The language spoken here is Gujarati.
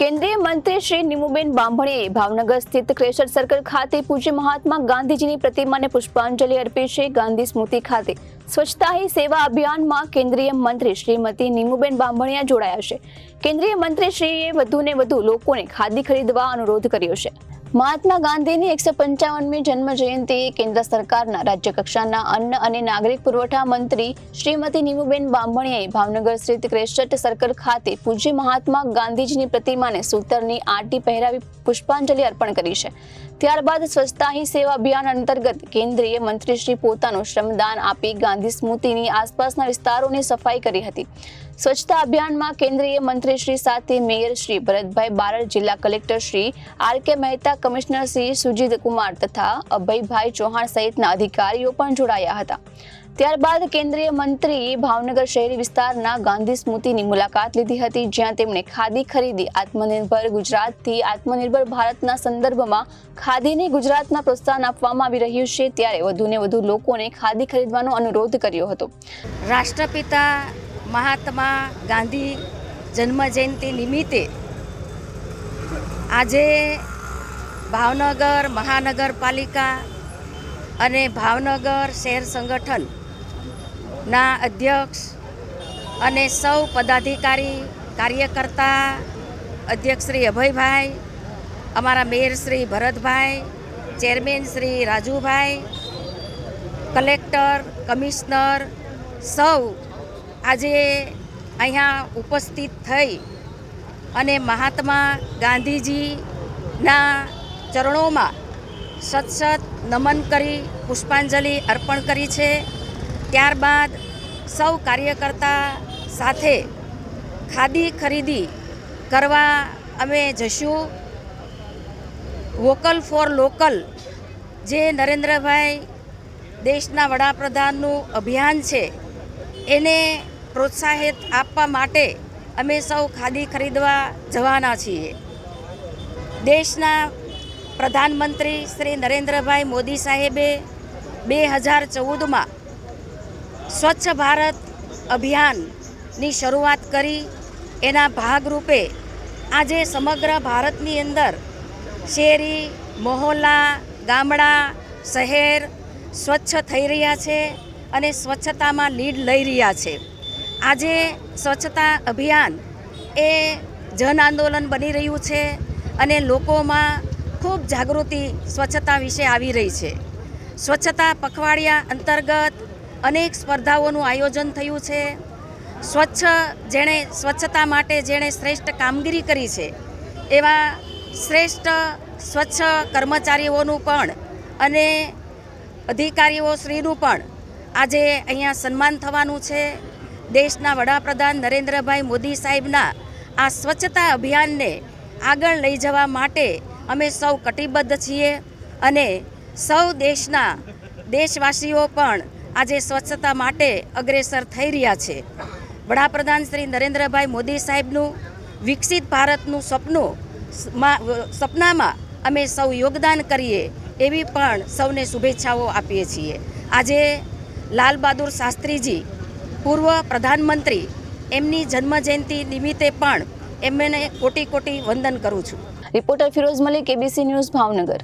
કેન્દ્રીય મંત્રી શ્રી નિમુબેન બાંભણીએ ભાવનગર સ્થિત ક્રેશર સર્કલ ખાતે પૂજ્ય મહાત્મા ગાંધીજીની પ્રતિમાને પુષ્પાંજલિ અર્પી છે ગાંધી સ્મૃતિ ખાતે સ્વચ્છતા હી સેવા અભિયાનમાં કેન્દ્રીય મંત્રી શ્રીમતી નિમુબેન બાંભણિયા જોડાયા છે. કેન્દ્રીય મંત્રી શ્રીએ વધુને વધુ લોકોને ખાદી ખરીદવા અનુરોધ કર્યો છે. મહાત્મા ગાંધીની એકસો પંચાવનમી જન્મ જયંતિએ કેન્દ્ર સરકારના રાજ્ય કક્ષાના અન્ન અને નાગરિક પુરવઠા મંત્રી શ્રીમતી નીમુબેન બાંભણીયાએ ભાવનગર સ્થિત ક્રેશટ સર્કલ ખાતે પૂજ્ય મહાત્મા ગાંધીજીની પ્રતિમાને સૂતરની આટી પહેરાવી પુષ્પાંજલિ અર્પણ કરી છે. ત્યારબાદ સ્વચ્છતા હી સેવા અભિયાન અંતર્ગત કેન્દ્રીય મંત્રીશ્રી પોતાનું શ્રમદાન આપી ગાંધી સ્મૃતિની આસપાસના વિસ્તારોની સફાઈ કરી હતી. સ્વચ્છતા અભિયાનમાં કેન્દ્રીય મંત્રીશ્રી સાથે મેયર શ્રી ભરતભાઈ બારડ, જિલ્લા collector Shri R K Mehta, commissioner Shri Sujit Kumar તથા અભયભાઈ ચૌહાણ સહિતના અધિકારીઓ પણ જોડાયા હતા. ત્યારબાદ કેન્દ્રીય મંત્રી ભાવનગર શહેરી વિસ્તારના ગાંધી સ્મૃતિની મુલાકાત લીધી હતી, જ્યાં તેમણે ખાદી ખરીદી, આત્મનિર્ભર ગુજરાતથી આત્મનિર્ભર ભારતના સંદર્ભમાં ખાદીને ગુજરાતના પ્રોત્સાહન આપવામાં આવી રહ્યું છે. ત્યારે વધુને વધુ લોકોને ખાદી ખરીદવાનો અનુરોધ કર્યો હતો. રાષ્ટ્રપિતા મહાત્મા ગાંધી જન્મ જયંતિ નિમિત્તે આજે ભાવનગર મહાનગરપાલિકા અને ભાવનગર શહેર સંગઠનના અધ્યક્ષ અને સૌ પદાધિકારી, કાર્યકર્તા અધ્યક્ષ શ્રી અભયભાઈ, અમારા mayor Shri Bharatbhai, chairman Shri Rajubhai, collector, commissioner સૌ આજે અહીંયા ઉપસ્થિત થઈ અને મહાત્મા ગાંધીજીના ચરણોમાં સતસત નમન કરી, પુષ્પાંજલિ અર્પણ કરી છે. ત્યારબાદ સૌ કાર્યકર્તા સાથે ખાદી ખરીદી કરવા અમે જશું. વોકલ ફોર લોકલ, જે નરેન્દ્રભાઈ દેશના વડાપ્રધાનનું અભિયાન છે, એને પ્રોત્સાહિત આપવા માટે અમે સૌ ખાદી ખરીદવા જવાના છીએ. દેશના પ્રધાનમંત્રી શ્રી નરેન્દ્રભાઈ મોદી સાહેબે બે હજાર ચૌદમાં સ્વચ્છ ભારત અભિયાનની શરૂઆત કરી. એના ભાગરૂપે આજે સમગ્ર ભારતની અંદર શેરી, મહોલ્લા, ગામડા, શહેર સ્વચ્છ થઈ રહ્યા છે અને સ્વચ્છતામાં લીડ લઈ રહ્યા છે. આજે સ્વચ્છતા અભિયાન એ જન આંદોલન બની રહ્યું છે અને લોકોમાં ખૂબ જાગૃતિ સ્વચ્છતા વિશે આવી રહી છે. સ્વચ્છતા પખવાડિયા અંતર્ગત અનેક સ્પર્ધાઓનું આયોજન થયું છે. સ્વચ્છ જેણે સ્વચ્છતા માટે જેણે શ્રેષ્ઠ કામગીરી કરી છે, એવા શ્રેષ્ઠ સ્વચ્છ કર્મચારીઓનું પણ અને અધિકારીઓ શ્રીનું પણ આજે અહીંયા સન્માન થવાનું છે. દેશના વડાપ્રધાન નરેન્દ્રભાઈ મોદી સાહેબના આ સ્વચ્છતા અભિયાનને આગળ લઈ જવા માટે અમે સૌ કટિબદ્ધ છીએ અને સૌ દેશના દેશવાસીઓ પણ આજે સ્વચ્છતા માટે અગ્રેસર થઈ રહ્યા છે. વડાપ્રધાન શ્રી નરેન્દ્રભાઈ મોદી સાહેબનું વિકસિત ભારતનું સપનું સપનામાં અમે સૌ યોગદાન કરીએ એવી પણ સૌને શુભેચ્છાઓ આપીએ છીએ. આજે લાલ બહાદુર શાસ્ત્રીજી, પૂર્વ પ્રધાનમંત્રી, એમની જન્મજયંતિ નિમિત્તે પણ એમને કોટી કોટી વંદન કરું છું. Reporter Firoz Malik, ABC news Bhavnagar.